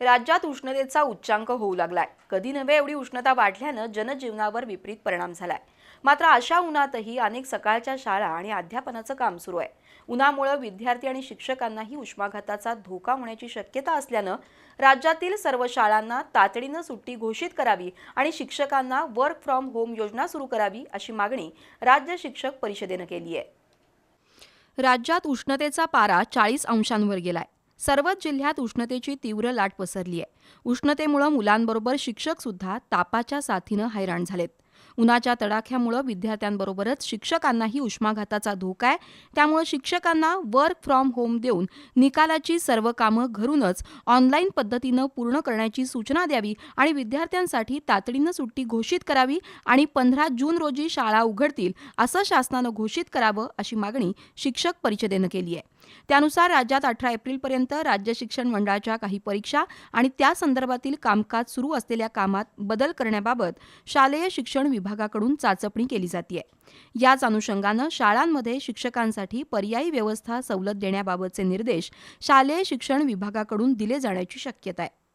राज्यात उष्णतेचा उच्चांक होऊ लागलाय. कधी नव्हे एवढी उष्णता वाढल्यानं जनजीवनावर विपरीत परिणाम झालाय. मात्र अशा उन्हातही अनेक सकाळच्या शाळा आणि अध्यापनाचं काम सुरू आहे. उन्हामुळे विद्यार्थी आणि शिक्षकांनाही उष्माघाताचा धोका होण्याची शक्यता असल्यानं राज्यातील सर्व शाळांना तातडीनं सुट्टी घोषित करावी आणि शिक्षकांना वर्क फ्रॉम होम योजना सुरू करावी अशी मागणी राज्य शिक्षक परिषदेनं केली आहे. राज्यात उष्णतेचा पारा चाळीस अंशांवर गेलाय. सर्वच जिल्ह्यात उष्णतेची तीव्र लाट पसरली आहे. उष्णतेमुळं मुलांबरोबर शिक्षकसुद्धा तापाच्या साथीनं हैराण झालेत. उन्हाच्या तडाख्यामुळं विद्यार्थ्यांबरोबरच शिक्षकांनाही उष्माघाताचा धोका आहे. त्यामुळं शिक्षकांना वर्क फ्रॉम होम देऊन निकालाची सर्व कामं घरूनच ऑनलाईन पद्धतीनं पूर्ण करण्याची सूचना द्यावी आणि विद्यार्थ्यांसाठी तातडीनं सुट्टी घोषित करावी आणि पंधरा जून रोजी शाळा उघडतील असं शासनानं घोषित करावं अशी मागणी शिक्षक परिषदेनं केली आहे. त्यानुसार राज्यात अठरा एप्रिलपर्यंत राज्य शिक्षण मंडळाच्या काही परीक्षा आणि त्या संदर्भातील कामकाज सुरू असलेल्या कामात बदल करण्याबाबत शालेय शिक्षण विभागाकडून चाचपणी केली जाते याच अनुषंगानं शाळांमध्ये शिक्षकांसाठी पर्यायी व्यवस्था सवलत देण्याबाबतचे निर्देश शालेय शिक्षण विभागाकडून दिले जाण्याची शक्यता आहे